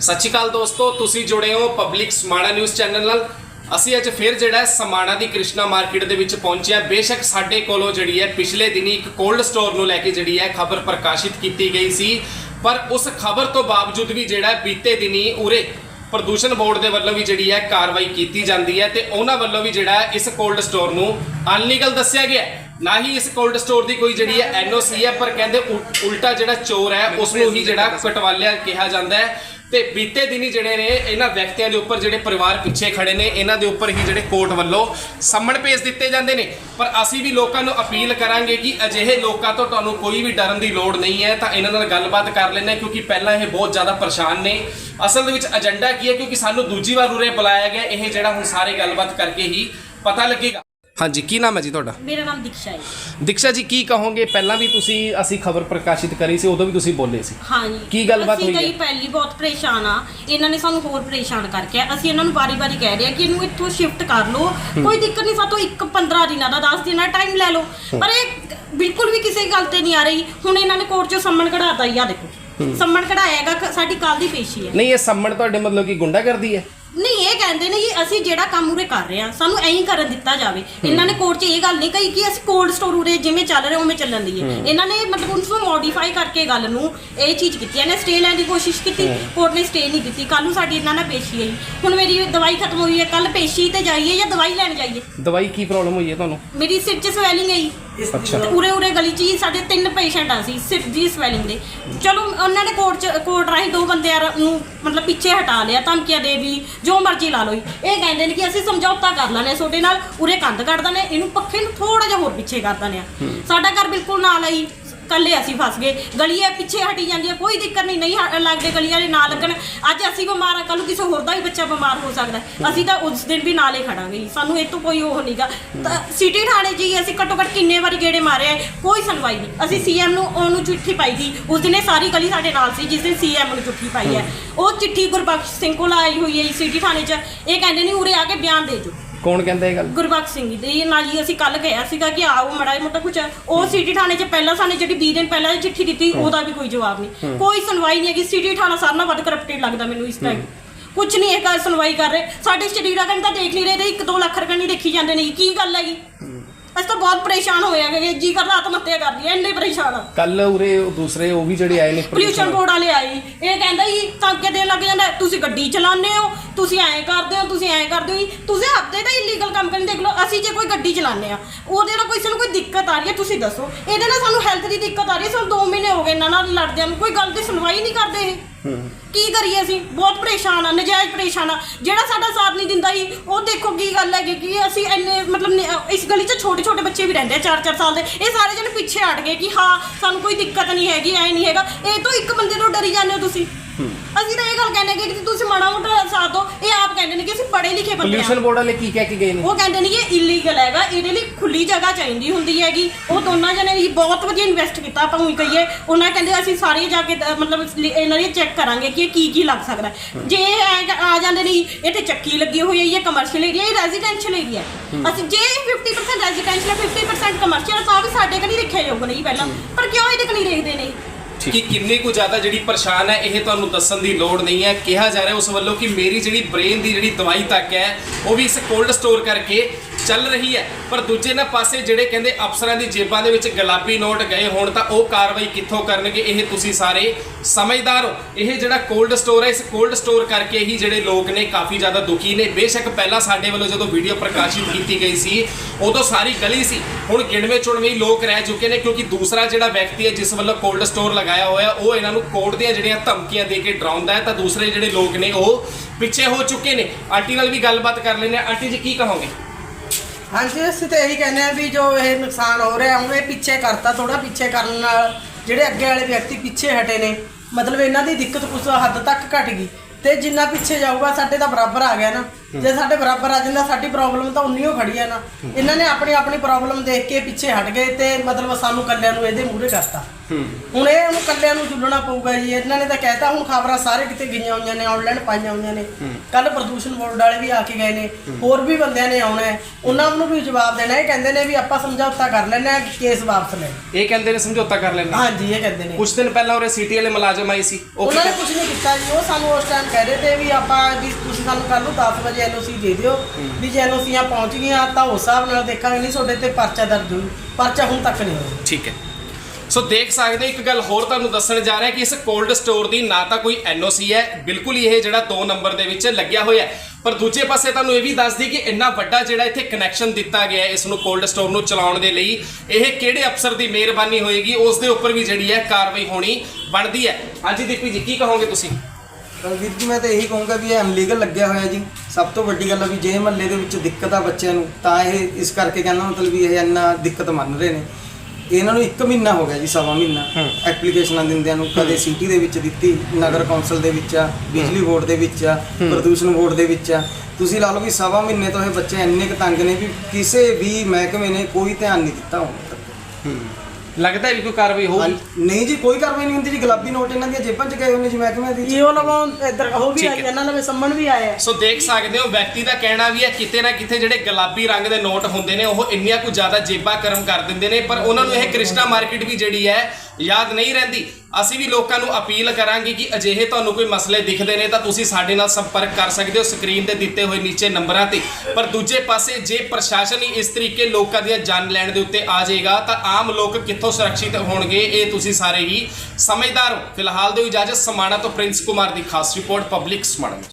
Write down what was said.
ਸਤਿ ਸ਼੍ਰੀ ਅਕਾਲ ਦੋਸਤੋ ਤੁਸੀਂ ਜੁੜੇ ਹੋ ਪਬਲਿਕ ਸਮਾਣਾ ਨਿਊਜ਼ ਚੈਨਲ ਨਾਲ। ਅਸੀਂ ਅੱਜ ਫਿਰ ਜਿਹੜਾ ਸਮਾਣਾ ਦੀ ਕ੍ਰਿਸ਼ਨਾ ਮਾਰਕੀਟ ਦੇ ਵਿੱਚ ਪਹੁੰਚਿਆ ਬੇਸ਼ੱਕ ਸਾਡੇ ਕੋਲੋਂ ਜਿਹੜੀ ਹੈ ਪਿਛਲੇ ਦਿਨੀ ਇੱਕ ਕੋਲਡ ਸਟੋਰ ਨੂੰ ਲੈ ਕੇ ਜਿਹੜੀ ਹੈ ਖਬਰ ਪ੍ਰਕਾਸ਼ਿਤ ਕੀਤੀ ਗਈ ਸੀ। ਪਰ ਉਸ ਖਬਰ ਤੋਂ ਬਾਵਜੂਦ ਵੀ ਜਿਹੜਾ ਬੀਤੇ ਦਿਨੀ ਉਰੇ ਪ੍ਰਦੂਸ਼ਣ ਬੋਰਡ ਦੇ ਵੱਲੋਂ ਵੀ ਜਿਹੜੀ ਹੈ ਕਾਰਵਾਈ ਕੀਤੀ ਜਾਂਦੀ ਹੈ ਤੇ ਉਹਨਾਂ ਵੱਲੋਂ ਵੀ ਜਿਹੜਾ ਇਸ ਕੋਲਡ ਸਟੋਰ ਨੂੰ ਅਨਲੀਗਲ ਦੱਸਿਆ ਗਿਆ। ਨਾ ਹੀ ਇਸ ਕੋਲਡ ਸਟੋਰ ਦੀ ਕੋਈ ਜਿਹੜੀ ਹੈ ਐਨਓਸੀ ਹੈ ਪਰ ਕਹਿੰਦੇ ਉਲ- ਉਲਟਾ ਜਿਹੜਾ ਚੋਰ ਹੈ ਉਸ ਨੂੰ ਹੀ ਜਿਹੜਾ ਕਟਵਾਲਿਆ ਕਿਹਾ ਜਾਂਦਾ ਹੈ। ਤੇ ਬੀਤੇ ਦਿਨੀ ਜਿਹੜੇ ਨੇ ਇਹਨਾਂ ਵਿਅਕਤੀਆਂ ਦੇ ਉੱਪਰ ਜਿਹੜੇ ਪਰਿਵਾਰ ਪਿੱਛੇ ਖੜੇ ਨੇ, ਇਹਨਾਂ ਦੇ ਉੱਪਰ ਹੀ ਜਿਹੜੇ ਕੋਰਟ ਵੱਲੋਂ ਸੰਮਣ ਭੇਜ ਦਿੱਤੇ ਜਾਂਦੇ ਨੇ। ਪਰ ਅਸੀਂ ਵੀ ਲੋਕਾਂ ਨੂੰ ਅਪੀਲ ਕਰਾਂਗੇ ਕਿ ਅਜਿਹੇ ਲੋਕਾਂ ਤੋਂ ਤੁਹਾਨੂੰ ਕੋਈ ਵੀ ਡਰਨ ਦੀ ਲੋੜ ਨਹੀਂ ਹੈ, ਤਾਂ ਇਹਨਾਂ ਨਾਲ ਗੱਲਬਾਤ ਕਰ ਲੈਣਾ ਕਿਉਂਕਿ ਪਹਿਲਾਂ ਇਹ ਬਹੁਤ ਜ਼ਿਆਦਾ ਪਰੇਸ਼ਾਨ ਨੇ। ਅਸਲ ਦੇ ਵਿੱਚ ਏਜੰਡਾ ਕੀ ਹੈ? ਕਿਉਂਕਿ ਸਾਨੂੰ ਦੂਜੀ ਵਾਰ ਉਰੇ ਬੁਲਾਇਆ ਗਿਆ, ਇਹ ਜਿਹੜਾ ਹੁਣ ਸਾਰੇ ਗੱਲਬਾਤ ਕਰਕੇ ਹੀ ਪਤਾ ਲੱਗੇਗਾ। ਹਾਂਜੀ ਕੀ ਨਾਮ ਹੈ ਜੀ ਤੁਹਾਡਾ? ਮੇਰਾ ਨਾਮ ਦੀਕਸ਼ਾ ਹੈ। ਦੀਕਸ਼ਾ ਜੀ ਕੀ ਕਹੋਗੇ? ਪਹਿਲਾਂ ਵੀ ਤੁਸੀਂ ਅਸੀਂ ਖਬਰ ਪ੍ਰਕਾਸ਼ਿਤ ਕਰੀ ਸੀ ਉਦੋਂ ਵੀ ਤੁਸੀਂ ਬੋਲੇ ਸੀ। ਹਾਂਜੀ। ਕੀ ਗੱਲਬਾਤ ਹੋਈ ਅਸੀਂ ਹੈ? ਕਈ ਪਹਿਲੀ ਬਹੁਤ ਪਰੇਸ਼ਾਨ ਆ। ਇਹਨਾਂ ਨੇ ਸਾਨੂੰ ਹੋਰ ਪਰੇਸ਼ਾਨ ਕਰਕੇ ਅਸੀਂ ਇਹਨਾਂ ਨੂੰ ਵਾਰੀ-ਵਾਰੀ ਕਹਿ ਰਹੇ ਆ ਕਿ ਇਹਨੂੰ ਇੱਥੋਂ ਸ਼ਿਫਟ ਕਰ ਲਓ। ਕੋਈ ਦਿੱਕਤ ਨਹੀਂ ਸਾਤੋਂ ਇੱਕ 15 ਦਿਨਾਂ ਦਾ 10 ਦਿਨਾਂ ਦਾ ਟਾਈਮ ਲੈ ਲਓ। ਪਰ ਇਹ ਬਿਲਕੁਲ ਵੀ ਕਿਸੇ ਗੱਲ ਤੇ ਨਹੀਂ ਆ ਰਹੀ। ਹੁਣ ਇਹਨਾਂ ਨੇ ਕੋਰਟ 'ਚੋਂ ਸੰਮਣ ਕਢਾਤਾ ਹੀ ਆ ਦੇਖੋ। ਸੰਮਣ ਕਢਾਇਆਗਾ ਕ- ਸਾਡੀ ਕੱਲ ਦੀ ਪੇਸ਼ੀ ਹੈ। ਨਹੀਂ ਇਹ ਸੰਮਣ ਤੁਹਾਡੇ ਮਤਲਬ ਕਿ ਗੁੰਡਾ ਕਰਦੀ ਹੈ? ਨਹੀਂ ਇਹ ਕਹਿੰਦੇ ਨੇ ਕਿ ਅਸੀਂ ਜਿਹੜਾ ਕੰਮ ਉਰੇ ਕਰ ਰਹੇ ਆ ਸਾਨੂੰ ਐਂ ਹੀ ਕਰਨ ਦਿੱਤਾ ਜਾਵੇ। ਇਹਨਾਂ ਨੇ ਕੋਰਟ 'ਚ ਇਹ ਗੱਲ ਨਹੀਂ ਕਹੀ ਕਿ ਅਸੀਂ ਕੋਲਡ ਸਟੋਰ ਉਰੇ ਜਿਵੇਂ ਚੱਲ ਰਿਹਾ ਉਵੇਂ ਚੱਲਣ ਦੀ ਹੈ। ਇਹਨਾਂ ਨੇ ਮਤਲਬ ਉਸ ਨੂੰ ਮੋਡੀਫਾਈ ਕਰਕੇ ਗੱਲ ਨੂੰ ਇਹ ਚੀਜ਼ ਕੀਤੀ ਇਹਨੇ ਸਟੇ ਲੈਣ ਦੀ ਕੋਸ਼ਿਸ਼ ਕੀਤੀ ਕੋਰਟ ਨੇ ਸਟੇ ਨਹੀਂ ਦਿੱਤੀ। ਕੱਲ ਨੂੰ ਸਾਡੀ ਇਹਨਾਂ ਨਾਲ ਪੇਸ਼ੀ ਹੈ ਹੁਣ ਮੇਰੀ ਦਵਾਈ ਖਤਮ ਹੋਈ ਹੈ ਕੱਲ ਪੇਸ਼ੀ ਤੇ ਜਾਈਏ ਜਾਂ ਦਵਾਈ ਲੈਣ ਜਾਈਏ? ਦਵਾਈ ਕੀ ਪ੍ਰੋਬਲਮ ਹੋਈ ਹੈ ਤੁਹਾਨੂੰ? ਮੇਰੀ ਸਿਰ 'ਚ ਸਵੈਲਿੰਗ ਜੀ ਅੱਛਾ। ਉਰੇ ਉਰੇ ਗਲੀ 'ਚ ਹੀ ਸਾਡੇ ਤਿੰਨ ਪੇਸ਼ੈਂਟ ਆ ਸੀ ਸਿਰ ਦੀ ਸਵੈਲਿੰਗ ਦੇ। ਚਲੋ ਉਹਨਾਂ ਨੇ ਕੋਰਟ 'ਚ ਕੋਰਟ ਰਾਹੀਂ ਦੋ ਬੰਦਿਆਂ ਨੂੰ ਮਤਲਬ ਪਿੱਛੇ ਹਟਾ ਲਿਆ ਧਮਕੀਆਂ ਦੇ ਵੀ ਜੋ ਮਰਜ਼ੀ ਲਾ ਲਓ ਜੀ। ਇਹ ਕਹਿੰਦੇ ਨੇ ਕਿ ਅਸੀਂ ਸਮਝੌਤਾ ਕਰ ਲੈਣੇ ਤੁਹਾਡੇ ਨਾਲ ਉਰੇ ਕੰਧ ਕੱਢ ਦਨੇ ਇਹਨੂੰ ਪੱਖੇ ਨੂੰ ਥੋੜਾ ਜਿਹਾ ਹੋਰ ਪਿੱਛੇ ਕਰ ਆ ਸਾਡਾ ਘਰ ਬਿਲਕੁਲ ਨਾਲ ਆਈ ਕੱਲੇ ਅਸੀਂ ਫਸ ਗਏ। ਗਲੀ ਹੈ ਪਿੱਛੇ ਹਟੀ ਜਾਂਦੀ ਹੈ ਕੋਈ ਦਿੱਕਤ ਨਹੀਂ ਨਹੀਂ ਹ- ਲੱਗਦੇ ਗਲੀ ਵਾਲੇ ਨਾ ਲੱਗਣ। ਅੱਜ ਅਸੀਂ ਬਿਮਾਰ ਆ ਕੱਲ ਨੂੰ ਕਿਸੇ ਹੋਰ ਦਾ ਵੀ ਬੱਚਾ ਬਿਮਾਰ ਹੋ ਸਕਦਾ। ਹੈ। ਅਸੀਂ ਤਾਂ ਉਸ ਦਿਨ ਵੀ ਨਾਲੇ ਖੜਾਂਗੇ। ਜੀ। ਸਾਨੂੰ ਇਹ ਤੋਂ ਕੋਈ ਉਹ ਨਹੀਂਗਾ ਸਿਟੀ ਥਾਣੇ 'ਚ ਹੀ ਅਸੀਂ ਘੱਟੋ ਘੱਟ ਕਿੰਨੇ ਵਾਰੀ ਗੇੜੇ ਮਾਰੇ ਆ, ਕੋਈ ਸੁਣਵਾਈ ਨਹੀਂ। ਅਸੀਂ ਸੀਐਮ ਨੂੰ ਉਹਨੂੰ ਚਿੱਠੀ ਪਾਈ ਸੀ। ਉਸ ਦਿਨ ਇਹ ਸਾਰੀ ਗਲੀ ਸਾਡੇ ਨਾਲ ਸੀ ਜਿਸ ਦਿਨ ਸੀਐਮ ਨੂੰ ਚਿੱਠੀ ਪਾਈ ਹੈ। ਉਹ ਚਿੱਠੀ ਗੁਰਬਖਸ਼ ਸਿੰਘ ਕੋਲ ਆਈ ਹੋਈ ਹੈ ਸਿਟੀ ਥਾਣੇ 'ਚ। ਇਹ ਕਹਿੰਦੇ ਨੇ ਉਰੇ ਆ ਕੇ ਬਿਆਨ ਦੇ ਜੋ ਕੌਣ ਕਹਿੰਦਾ ਇਹ ਗੱਲ? ਗੁਰਬਖਸ਼ ਸਿੰਘ ਦੇ ਨਾਲ ਜੀ ਅਸੀਂ ਕੱਲ ਗਿਆ ਸੀਗਾ ਕਿ ਆਓ ਮੜਾ ਮੋਟਾ ਕੁਛ। ਉਹ ਸਿਟੀ ਥਾਣੇ 'ਚ ਪਹਿਲਾਂ ਸਾਨੇ ਜਿਹੜੀ 20 ਦਿਨ ਪਹਿਲਾਂ ਇਹ ਚਿੱਠੀ ਦਿੱਤੀ ਉਹਦਾ ਵੀ ਕੋਈ ਜਵਾਬ ਨਹੀਂ। ਕੋਈ ਸੁਣਵਾਈ ਨਹੀਂ ਹੈਗੀ। ਸਿਟੀ ਥਾਣਾ ਸਾਰਿਆਂ ਨਾਲੋਂ ਵੱਧ ਕਰਪਟਡ ਲੱਗਦਾ ਮੈਨੂੰ ਇਸ ਟਾਈਮ ਕੁਝ ਨਹੀਂ ਹੈਗਾ ਸੁਣਵਾਈ ਕਰ ਰਹੇ। ਸਾਡੇ ਸਟੇਡੀਰਾ ਕੰਨ ਤਾਂ ਦੇਖ ਨਹੀਂ ਰਹੇ ਤੇ 1-2 ਲੱਖ ਰੁਪਏ ਨਹੀਂ ਦੇਖੀ ਜਾਂਦੇ ਨੇ ਕੀ ਗੱਲ ਹੈਗੀ? ਅਸੀਂ ਤਾਂ ਬਹੁਤ ਪਰੇਸ਼ਾਨ ਹੋਏ ਆ ਕਿ ਜੀ ਕਰਦਾ ਆਤਮ ਹੱਤਿਆ ਕਰ ਲਈ ਇੰਨੇ ਪਰੇਸ਼ਾਨ ਆ। ਕੱਲ ਉਰੇ ਉਹ ਦੂਸਰੇ ਉਹ ਵੀ ਜਿਹੜੇ ਆਏ ਨੇ ਪੋਲਿਊਸ਼ਨ ਬੋਰਡ ਵਾਲੇ। ਆਈ ਇਹ ਕਹਿੰਦਾ ਜੀ ਧਮਕੇ ਦੇਣ ਲੱਗ ਜਾਂਦਾ ਤੁਸੀਂ ਗੱਡੀ ਚਲਾਉਂਦੇ ਹੋ ਤੁਸੀਂ ਐਂ ਕਰਦੇ ਹੋ ਤੁਸੀਂ ਐਂ ਕਰਦੇ ਹੋ ਜੀ। ਤੁਸੀਂ ਹੱਦੇ ਤਾਂ ਇਲੀਗਲ ਕੰਮ ਕਰਨ ਦੇਖ ਲਓ ਅਸੀਂ ਜੇ ਕੋਈ ਗੱਡੀ ਚਲਾਉਂਦੇ ਆ ਉਹਦੇ ਨਾਲ ਕੋਈ ਸਾਨੂੰ ਕੋਈ ਦਿੱਕਤ ਆ ਰਹੀ ਹੈ ਤੁਸੀਂ ਦੱਸੋ। ਇਹਦੇ ਨਾਲ ਸਾਨੂੰ ਹੈਲਥ ਦੀ ਦਿੱਕਤ ਆ ਰਹੀ ਹੈ ਸਾਨੂੰ 2 ਮਹੀਨੇ ਹੋ ਗਏ ਇਹਨਾਂ ਨਾਲ ਲੜਦਿਆਂ ਨੂੰ ਕੋਈ ਗੱਲ ਦੀ ਸੁਣਵਾਈ ਨਹੀਂ ਕਰਦੇ ਇਹ। ਕੀ ਕਰੀਏ ਅਸੀਂ? ਬਹੁਤ ਪਰੇਸ਼ਾਨ ਆ ਨਜਾਇਜ਼ ਪਰੇਸ਼ਾਨ ਆ। ਜਿਹੜਾ ਸਾਡਾ ਸਾਥ ਨਹੀਂ ਦਿੰਦਾ ਜੀ ਉਹ ਦੇਖੋ ਕੀ ਗੱਲ ਹੈ ਕਿ ਅਸੀਂ ਇੰਨੇ ਮਤਲਬ ਨਿ- ਇਸ ਗਲੀ 'ਚ ਛੋਟੇ ਛੋਟੇ ਬੱਚੇ ਵੀ ਰਹਿੰਦੇ ਆ 4-4 ਸਾਲ ਦੇ। ਇਹ ਸਾਰੇ ਜਣੇ ਪਿੱਛੇ ਹਟ ਗਏ ਕਿ ਹਾਂ ਸਾਨੂੰ ਕੋਈ ਦਿੱਕਤ ਨਹੀਂ ਹੈਗੀ ਐ ਨਹੀਂ ਹੈਗਾ। ਇਹ ਤੋਂ ਇੱਕ ਬੰਦੇ ਤੋਂ ਡਰੀ ਜਾਂਦੇ ਹੋ ਤੁਸੀਂ। ਅਸੀਂ ਤਾਂ ਇਹ ਗੱਲ ਕਹਿੰਦੇ ਕਿ ਤੁਸੀਂ ਮਾੜਾ ਮੋਟਾ ਸਾਥ ਦਿਓ ਇਹ ਆਪ ਕਹਿੰਦੇ ਨੇ ਕਿ ਅਸੀਂ ਪੜ੍ਹੇ ਲਿਖੇ ਬੰਦੇ ਆ? ਪੋਲਿਊਸ਼ਨ ਬੋਰਡ ਵਾਲੇ ਕੀ ਕਹਿ ਕੇ ਗਏ ਨੇ? ਉਹ ਕਹਿੰਦੇ ਨੇ ਕਿ ਇਹ ਇਲੀਗਲ ਹੈਗਾ ਇਹਦੇ ਲਈ ਖੁੱਲੀ ਜਗ੍ਹਾ ਚਾਹੀਦੀ ਹੁੰਦੀ ਹੈਗੀ। ਉਹ ਦੋਨਾਂ ਜਣੇ ਵੀ ਬਹੁਤ ਵਧੀਆ ਇਨਵੈਸਟ ਕੀਤਾ ਆਪਾਂ ਉਹੀ ਕਹੀਏ। ਉਹਨਾਂ ਕਹਿੰਦੇ ਅਸੀਂ ਸਾਰੇ ਜਾ ਕੇ ਮਤਲਬ ਇਸ ਲਈ ਇਹਨਾਂ ਦੀ ਚੈੱਕ ਕਰਾਂਗੇ ਕਿ ਇਹ ਕੀ ਕੀ ਲੱਗ ਸਕਦਾ। ਹੈ। ਜੇ ਇਹ ਐਂ ਕ- ਆ ਜਾਂਦੇ ਨੇ ਇਹ ਤੇ ਚੱਕੀ ਲੱਗੀ ਹੋਈ ਹੈ ਇਹ ਕਮਰਸ਼ੀਅਲ ਏਰੀਆ ਇਹ ਰੈਜ਼ੀਡੈਂਸ਼ੀਅਲ ਏਰੀਆ ਅਸੀਂ ਜੇ 50% ਰੈਜ਼ੀਡੈਂਸ਼ੀਅਲ ਹੈ 50% ਕਮਰਸ਼ੀਅਲ ਤਾਂ ਵੀ ਸਾਡੇ ਕਨੀ ਰੱਖਿਆ ਜਾਊਗਾ ਨਹੀਂ ਪਹਿਲਾਂ। ਪਰ ਕਿਉਂ ਇਹਦੇ ਕਨੀ ਦੇਖਦੇ ਨੇ? ਕਿ ਕਿੰਨੀ ਕੁ ਜ਼ਿਆਦਾ ਜਿਹੜੀ ਪਰੇਸ਼ਾਨ ਹੈ, ਇਹ ਤੁਹਾਨੂੰ ਦੱਸਣ ਦੀ ਲੋੜ ਨਹੀਂ ਹੈ। ਕਿਹਾ ਜਾ ਰਿਹਾ ਉਸ ਵੱਲੋਂ ਕਿ ਮੇਰੀ ਜਿਹੜੀ ਬ੍ਰੇਨ ਦੀ ਜਿਹੜੀ ਦਵਾਈ ਤੱਕ ਹੈ, ਉਹ ਵੀ ਇਸ ਕੋਲਡ ਸਟੋਰ ਕਰਕੇ ਚੱਲ ਰਹੀ ਹੈ। ਪਰ ਦੂਜੇ ਨਾ ਪਾਸੇ ਜਿਹੜੇ ਕਹਿੰਦੇ ਅਫਸਰਾਂ ਦੀ ਜੇਬਾਂ ਦੇ ਵਿੱਚ ਗੁਲਾਬੀ ਨੋਟ ਗਏ ਹੋਣ ਤਾਂ ਉਹ ਕਾਰਵਾਈ ਕਿੱਥੋਂ ਕਰਨਗੇ, ਇਹ ਤੁਸੀਂ ਸਾਰੇ ਸਮਝਦਾਰ ਹੋ। ਇਹ ਜਿਹੜਾ ਕੋਲਡ ਸਟੋਰ ਹੈ, ਇਸ ਕੋਲਡ ਸਟੋਰ ਕਰਕੇ ਹੀ ਜਿਹੜੇ ਲੋਕ ਨੇ ਕਾਫੀ ਜ਼ਿਆਦਾ ਦੁਖੀ ਨੇ। ਬੇਸ਼ੱਕ ਪਹਿਲਾਂ ਸਾਡੇ ਵੱਲੋਂ ਜਦੋਂ ਵੀਡੀਓ ਪ੍ਰਕਾਸ਼ਿਤ ਕੀਤੀ ਗਈ ਸੀ, ਉਦੋਂ ਸਾਰੀ ਗਲੀ ਸੀ। ਹੁਣ ਗਿਣਵੇਂ ਚੁਣਵੇਂ ਹੀ ਲੋਕ ਰਹਿ ਚੁੱਕੇ ਨੇ, ਕਿਉਂਕਿ ਦੂਸਰਾ ਜਿਹੜਾ ਵਿਅਕਤੀ ਹੈ ਜਿਸ ਵੱਲੋਂ ਕੋਲਡ ਸਟੋਰ ਲਗਾਇਆ ਹੋਇਆ, ਉਹ ਇਹਨਾਂ ਨੂੰ ਕੋਰਟ ਦੀਆਂ ਜਿਹੜੀਆਂ ਧਮਕੀਆਂ ਦੇ ਕੇ ਡਰਾਉਂਦਾ ਹੈ, ਤਾਂ ਦੂਸਰੇ ਜਿਹੜੇ ਲੋਕ ਨੇ ਉਹ ਪਿੱਛੇ ਹੋ ਚੁੱਕੇ ਨੇ। ਆਂਟੀ ਨਾਲ ਵੀ ਗੱਲਬਾਤ ਕਰ ਲੈਂਦੇ ਹਾਂ। ਆਂਟੀ ਜੀ, ਕੀ ਕਹੋਗੇ? ਹਾਂਜੀ ਅਸੀਂ ਤਾਂ ਇਹੀ ਕਹਿੰਦੇ ਆ ਵੀ ਜੋ ਇਹ ਨੁਕਸਾਨ ਹੋ ਰਿਹਾ ਉਹਨੇ ਪਿੱਛੇ ਕਰਤਾ ਥੋੜਾ ਪਿੱਛੇ ਕਰਨ ਨਾਲ ਜਿਹੜੇ ਅੱਗੇ ਵਾਲੇ ਵਿਅਕਤੀ ਪਿੱਛੇ ਹਟੇ ਨੇ ਮਤਲਬ ਇਹਨਾਂ ਦੀ ਦਿੱਕਤ ਕੁਝ ਹੱਦ ਤੱਕ ਘਟ ਗਈ। ਤੇ ਜਿੰਨਾ ਪਿੱਛੇ ਜਾਊਗਾ ਸਾਡੇ ਤਾਂ ਬਰਾਬਰ ਆ ਗਿਆ ਨਾ। ਜੇ ਸਾਡੇ ਬਰਾਬਰ ਆ ਜਾਂਦਾ ਸਾਡੀ ਪ੍ਰੋਬਲਮ ਤਾਂ ਉਨੀ ਓ ਖੜੀ ਆ ਨਾ। ਇਹਨਾਂ ਨੇ ਆਪਣੀ ਆਪਣੀ ਪ੍ਰੋਬਲਮ ਦੇਖ ਕੇ ਪਿੱਛੇ ਹਟ ਗਏ ਤੇ ਮਤਲਬ ਸਾਨੂੰ ਕੱਲਿਆਂ ਨੂੰ ਇਹਦੇ ਮੂਹਰੇ ਕਰਤਾ। ਹੁਣ ਇਹ ਉਹਨੂੰ ਕੱਲਿਆਂ ਨੂੰ ਜੁਲਣਾ ਪਊਗਾ ਜੀ। ਇਹਨਾਂ ਨੇ ਤਾਂ ਕਹਿਤਾ ਹੁਣ ਖਬਰਾਂ ਸਾਰੇ ਕਿਤੇ ਗਈਆਂ ਹੋਈਆਂ ਨੇ ਆਨਲਾਈਨ ਪਾਈਆਂ ਹੋਈਆਂ ਨੇ। ਕੱਲ ਪ੍ਰਦੂਸ਼ਣ ਬੋਰਡ ਵਾਲੇ ਵੀ ਆ ਕੇ ਗਏ ਨੇ। ਹੋਰ ਵੀ ਬੰਦਿਆਂ ਨੇ ਆਉਣਾ ਹੈ। ਉਹਨਾਂ ਨੂੰ ਵੀ ਜਵਾਬ ਦੇਣਾ ਇਹ ਕਹਿੰਦੇ ਨੇ ਵੀ ਆਪਾਂ ਸਮਝੌਤਾ ਕਰ ਲੈਣਾ ਹੈ ਕੇਸ ਵਾਪਸ ਲੈ। ਇਹ ਕਹਿੰਦੇ ਨੇ ਸਮਝੌਤਾ ਕਰ ਲੈਣਾ ਹਾਂਜੀ ਇਹ ਕਹਿੰਦੇ ਨੇ। ਕੁਝ ਦਿਨ ਪਹਿਲਾਂ ਉਰੇ ਸਿਟੀ ਵਾਲੇ ਮੁਲਾਜ਼ਮ ਆਏ ਸੀ। ਉਹ ਉਹਨਾਂ ਨੇ ਕੁਝ ਨਹੀਂ ਕੀਤਾ ਜੀ। ਉਹ ਸਾਨੂੰ ਉਸ ਟਾਈਮ ਕਹਿ ਰਹੇ ਤੇ ਵੀ ਆਪਾਂ ਵੀ ਤੁਸੀਂ ਸਾਨੂੰ ਕੱਲ ਨੂੰ 10 ਵਜੇ ਐਨਓਸੀ ਦੇ ਦਿਓ। ਵੀ ਜੇ ਐਨਓਸੀਆਂ ਪਹੁੰਚ ਗਈਆਂ ਤਾਂ ਉਸ ਹਿਸਾਬ ਨਾਲ ਦੇਖਾਂਗੇ। ਨਹੀਂ ਤੁਹਾਡੇ ਤੇ ਪਰਚਾ ਦਰਜ ਹੋਊ। ਪਰਚਾ ਹੁਣ ਤੱਕ ਨਹੀਂ ਹੋਇਆ। ਠੀਕ ਹੈ। ਸੋ ਦੇਖ ਸਕਦੇ ਇੱਕ ਗੱਲ ਹੋਰ ਤੁਹਾਨੂੰ ਦੱਸਣ ਜਾ ਰਿਹਾ ਕਿ ਇਸ ਕੋਲਡ ਸਟੋਰ ਦੀ ਨਾ ਤਾਂ ਕੋਈ ਐਨਓਸੀ ਹੈ ਬਿਲਕੁਲ ਹੀ ਇਹ ਜਿਹੜਾ 2 ਨੰਬਰ ਦੇ ਵਿੱਚ ਲੱਗਿਆ ਹੋਇਆ ਹੈ ਪਰ ਦੂਜੇ ਪਾਸੇ ਤੁਹਾਨੂੰ ਇਹ ਵੀ ਦੱਸ ਦਈਏ ਕਿ ਇੰਨਾ ਵੱਡਾ ਜਿਹੜਾ ਇੱਥੇ ਕਨੈਕਸ਼ਨ ਦਿੱਤਾ ਗਿਆ ਹੈ ਇਸ ਨੂੰ ਕੋਲਡ ਸਟੋਰ ਨੂੰ ਚਲਾਉਣ ਦੇ ਲਈ ਇਹ ਕਿਹੜੇ ਅਫਸਰ ਦੀ ਮਿਹਰਬਾਨੀ ਹੋਏਗੀ ਉਸ ਦੇ ਉੱਪਰ ਵੀ ਜਿਹੜੀ ਹੈ ਕਾਰਵਾਈ ਹੋਣੀ ਬਣਦੀ ਹੈ ਹਾਂਜੀ ਦੀਪੀ ਜੀ ਕੀ ਕਹੋਗੇ ਤੁਸੀਂ ਵੀਰ ਜੀ ਮੈਂ ਤਾਂ ਇਹੀ ਕਹੂੰਗਾ ਵੀ ਇਹ ਅਨਲੀਗਲ ਲੱਗਿਆ ਹੋਇਆ ਜੀ ਸਭ ਤੋਂ ਵੱਡੀ ਗੱਲ ਆ ਵੀ ਜੇ ਮਹੱਲੇ ਦੇ ਵਿੱਚ ਦਿੱਕਤ ਆ ਬੱਚਿਆਂ ਨੂੰ ਤਾਂ ਇਹ ਇਸ ਕਰਕੇ ਕਹਿੰਦਾ ਮਤਲਬ ਵੀ ਇਹ ਇੰਨਾ ਦਿੱਕਤ ਮੰਨ ਰਹੇ ਨੇ ਇਹਨਾਂ ਨੂੰ 1 ਮਹੀਨਾ ਹੋ ਗਿਆ ਜੀ ਸਵਾ ਮਹੀਨਾ। ਐਪਲੀਕੇਸ਼ਨਾਂ ਦਿੰਦਿਆਂ ਨੂੰ ਕਦੇ ਸਿਟੀ ਦੇ ਵਿੱਚ ਦਿੱਤੀ ਨਗਰ ਕੌਂਸਲ ਦੇ ਵਿੱਚ ਆ ਬਿਜਲੀ ਬੋਰਡ ਦੇ ਵਿੱਚ ਆ ਪ੍ਰਦੂਸ਼ਣ ਬੋਰਡ ਦੇ ਵਿੱਚ ਆ। ਤੁਸੀਂ ਲਾ ਲਓ ਵੀ ਸਵਾ ਮਹੀਨੇ ਤੋਂ ਇਹ ਬੱਚੇ ਇੰਨੇ ਕੁ ਤੰਗ ਨੇ ਵੀ ਕਿਸੇ ਵੀ ਮਹਿਕਮੇ ਨੇ ਕੋਈ ਧਿਆਨ ਨਹੀਂ ਦਿੱਤਾ ਹੁਣ ਤੱਕ। ਲੱਗਦਾ ਵੀ ਕੋਈ ਕਾਰਵਾਈ ਹੋਊਗੀ। ਨਹੀਂ ਜੀ ਕੋਈ ਕਾਰਵਾਈ ਨਹੀਂ ਹੁੰਦੀ ਜੀ। ਗੁਲਾਬੀ ਨੋਟ ਇਹਨਾਂ ਦੀਆਂ ਜੇਬਾਂ 'ਚ ਗਏ ਹੋਏ ਨੇ ਜੀ ਮਹਿਕਮੇ ਦੀ। ਜੀਓ ਲਵੋਂ ਇੱਧਰ ਉਹ ਵੀ ਆਈ। ਇਹਨਾਂ ਨਾਲ ਸੰਮਣ ਵੀ ਆਇਆ। ਸੋ ਦੇਖ ਸਕਦੇ ਹੋ ਵਿਅਕਤੀ ਦਾ ਕਹਿਣਾ ਵੀ ਹੈ ਕਿਤੇ ਨਾ ਕਿਤੇ ਜਿਹੜੇ ਗੁਲਾਬੀ ਰੰਗ ਦੇ ਨੋਟ ਹੁੰਦੇ ਨੇ ਉਹ ਇੰਨੀਆਂ ਕੁ ਜ਼ਿਆਦਾ ਜੇਬਾਂ ਕਰਮ ਕਰ ਦਿੰਦੇ ਨੇ ਪਰ ਉਹਨਾਂ ਨੂੰ ਇਹ ਕ੍ਰਿਸ਼ਨਾ ਮਾਰਕੀਟ ਵੀ ਜਿਹੜੀ ਹੈ ਯਾਦ ਨਹੀਂ ਰਹਿੰਦੀ। ਅਸੀਂ ਵੀ ਲੋਕਾਂ ਨੂੰ ਅਪੀਲ ਕਰਾਂਗੇ ਕਿ ਅਜਿਹੇ ਤੁਹਾਨੂੰ ਕੋਈ ਮਸਲੇ ਦਿਖਦੇ ਨੇ ਤਾਂ ਤੁਸੀਂ ਸਾਡੇ ਨਾਲ ਸੰਪਰਕ ਕਰ ਸਕਦੇ ਹੋ ਸਕਰੀਨ ਤੇ ਦਿੱਤੇ ਹੋਏ ਨੀਚੇ ਨੰਬਰਾਂ ਤੇ। ਪਰ ਦੂਜੇ ਪਾਸੇ ਜੇ ਪ੍ਰਸ਼ਾਸਨ ਹੀ ਇਸ ਤਰੀਕੇ ਲੋਕਾਂ ਦੀਆਂ ਜਾਨ ਲੈਣ ਦੇ ਉੱਤੇ ਆ ਜਾਏਗਾ ਤਾਂ ਆਮ ਲੋਕ ਕਿੱਥੋਂ ਸੁਰੱਖਿਅਤ ਹੋਣਗੇ, ਇਹ ਤੁਸੀਂ ਸਾਰੇ ਹੀ ਸਮਝਦਾਰ ਹੋ। ਫਿਲਹਾਲ ਦਿਓ ਇਜਾਜ਼ਤ ਸਮਾਣਾ ਤੋਂ ਪ੍ਰਿੰਸ ਕੁਮਾਰ ਦੀ ਖਾਸ ਰਿਪੋਰਟ, ਪਬਲਿਕ ਸਮਾਣਾ